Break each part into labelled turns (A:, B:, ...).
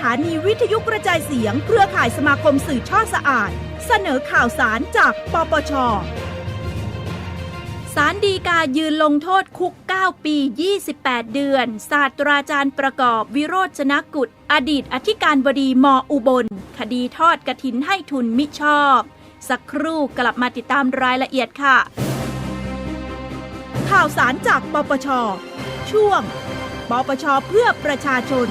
A: ถานีวิทยุกระจายเสียง เครือข่ายสมาคมสื่อช่อสะอาด เสนอข่าวสารจากปปช สารดีกายืนลงโทษคุก 9 ปี 28 เดือน ศาสตราจารย์ประกอบวิโรจนกุลอดีตอธิการบดีมอ.อุบล คดีทอดกระถินให้ทุนมิชอบ สักครู่กลับมาติดตามรายละเอียดค่ะ ข่าวสารจากปปช ช่วง ปปชเพื่อประชาชน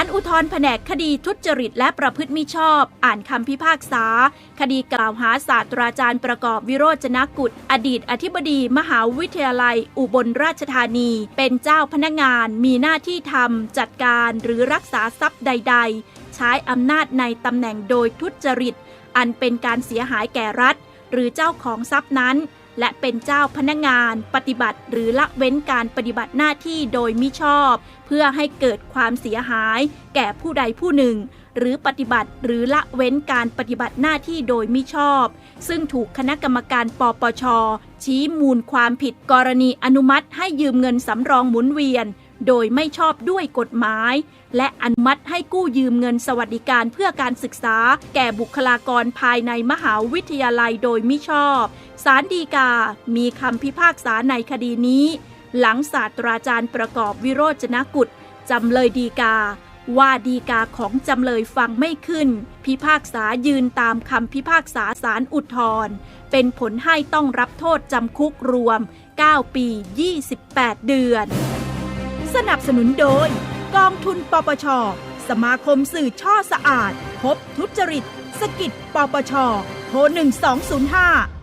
A: าลอุทธรณ์แผนกคดีทุจริตและประพฤติมิชอบ อ่านคำพิพากษา คดีกล่าวหาศาสตราจารย์ประกอบวิโรจนกุลอดีตอธิบดีมหาวิทยาลัย อุบลราชธานี เป็นเจ้าพนักงาน มีหน้าที่ทำจัดการหรือรักษาทรัพย์ใด ๆ ใช้อำนาจในตำแหน่งโดยทุจริต อันเป็นการเสียหายแก่รัฐ หรือเจ้าของทรัพย์นั้น และเป็นเจ้าพนักงาน ปฏิบัติ หรือละเว้นการปฏิบัติหน้าที่โดยมิชอบ เพื่อให้เกิดความเสียหาย แก่ผู้ใดผู้หนึ่ง หรือปฏิบัติ หรือละเว้นการปฏิบัติหน้าที่โดยมิชอบ ซึ่งถูกคณะกรรมการปปช ชี้มูลความผิดกรณีอนุมัติ ให้ยืมเงินสำรองหมุนเวียน โดยไม่ชอบด้วยกฎหมาย และอนุมัติให้กู้ยืมเงินสวัสดิการเพื่อการศึกษา แก่บุคลากรภายในมหาวิทยาลัยโดยมิชอบศาลฎีกา มีคำพิพากษาในคดีนี้ หลังศาสตราจารย์ประกอบวิโรจนกุลจำเลยดีกา ว่าดีกาของจำเลยฟังไม่ขึ้น พิพากษายืนตามคำพิพากษาศาลอุทธรเป็นผลให้ต้องรับโทษจำคุกรวม 9 ปี 28 เดือน สนับสนุนโดย กองทุนปปช สมาคมสื่อช่อสะอาด พบทุจริต สกิดปปชโทร1205